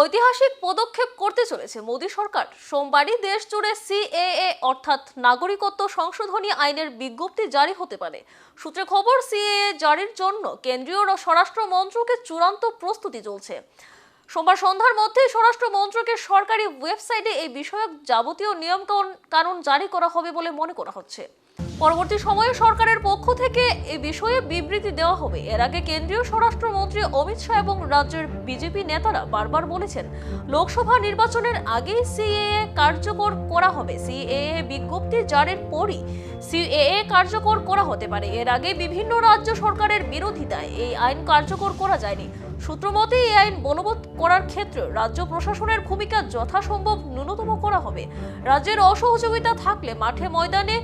ঐতিহাসিক পদক্ষেপ করতে চলেছে মোদী সরকার। সোমবারই দেশ জুড়ে সিএএ, অর্থাৎ নাগরিকত্ব সংশোধনী আইনের বিজ্ঞপ্তি জারি হতে পারে। সূত্রে খবর, সিএএ জারির জন্য কেন্দ্রীয় স্বরাষ্ট্র মন্ত্রকের চূড়ান্ত প্রস্তুতি চলছে। সোমবার সন্ধ্যার মধ্যে স্বরাষ্ট্র মন্ত্রকের সরকারি ওয়েবসাইটে এই বিষয়ক যাবতীয় নিয়ম কানুন জারি করা হবে বলে মনে করা হচ্ছে। পরবর্তী সময়ে সরকারের পক্ষ থেকে এ বিষয়ে বিবৃতি দেওয়া হবে। এর আগে কেন্দ্রীয় স্বরাষ্ট্রমন্ত্রী অমিত শাহ এবং রাজ্যের বিজেপি নেতারা বারবার বলেছেন, লোকসভা নির্বাচনের আগেই সিএএ কার্যকর করা হবে। সিএএ বিজ্ঞপ্তি জারির পরই সিএএ কার্যকর করা হতে পারে। এর আগে বিভিন্ন রাজ্য সরকারের বিরোধিতায় এই আইন কার্যকর করা যায়নি। সূত্রমতে এই আইন বলবৎ করার ক্ষেত্রে রাজ্য প্রশাসনের ভূমিকা যথাসম্ভব ন্যূনতম করা হবে। রাজ্যের অসহযোগিতা থাকলে মাঠে ময়দানে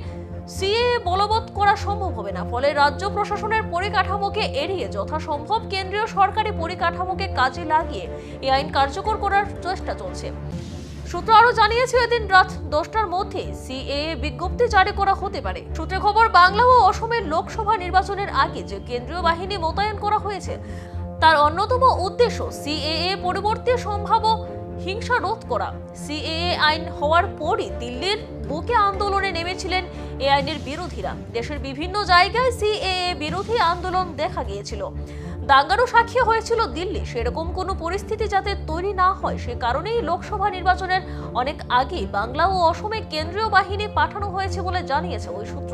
সিএ বলবৎ করা সম্ভব হবে না। ফলে রাজ্য প্রশাসনের পরিকাঠামোকে এড়িয়ে যথাসম্ভব কেন্দ্রীয় সরকারি পরিকাঠামোকে কাজে লাগিয়ে এই আইন কার্যকর করার চেষ্টা চলছে। সূত্র আরও জানিয়েছে, এদিন রাত দশটার মধ্যে সিএএ বিজ্ঞপ্তি জারি করা হতে পারে। সূত্রে খবর, বাংলা ও অসমের লোকসভা নির্বাচনের আগে যে কেন্দ্রীয় বাহিনী মোতায়েন করা হয়েছে তার অন্যতম উদ্দেশ্য সিএএ পরিবর্তে সম্ভাব্য হিংসা রোধ করা। সিএএ আইন হওয়ার পরই দিল্লির বুকে আন্দোলনে নেমেছিলেন এ আইনের বিরোধীরা। দেশের বিভিন্ন জায়গায় সিএএ বিরোধী আন্দোলন দেখা গিয়েছিল। দাঙ্গারও সাক্ষী হয়েছিল দিল্লি। সেরকম কোনো পরিস্থিতি যাতে তৈরি না হয়, সে কারণেই লোকসভা নির্বাচনের অনেক আগে বাংলা ও অসমে কেন্দ্রীয় বাহিনী পাঠানো হয়েছে বলে জানিয়েছে ওই সূত্র।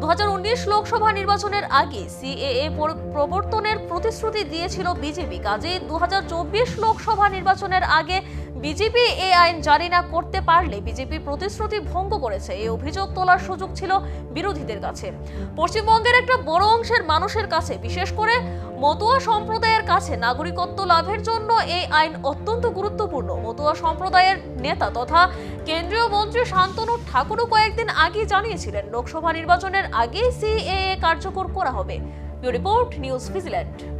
দু হাজার উনিশ লোকসভা নির্বাচনের আগে সিএএ প্রবর্তনের প্রতিশ্রুতি দিয়েছিল বিজেপি। কাজে দু হাজার চব্বিশ লোকসভা নির্বাচনের আগে বিজেপি এই আইন জারি না করতে পারলে বিজেপি প্রতিশ্রুতি ভঙ্গ করেছে। এই অভিযোগ তোলার সুযোগ ছিল বিরোধীদের কাছে। পশ্চিমবঙ্গের একটা বড় অংশের মানুষের কাছে, বিশেষ করে মতুয়া সম্প্রদায়ের কাছে নাগরিকত্ব লাভের জন্য এই আইন অত্যন্ত গুরুত্বপূর্ণ। মতুয়া সম্প্রদায়ের নেতা তথা কেন্দ্রীয় মন্ত্রী শান্তনু ঠাকুরও কয়েকদিন আগে জানিয়েছিলেন, লোকসভা নির্বাচনের আগেই সিএএ কার্যকর করা হবে। Report, news vigilant.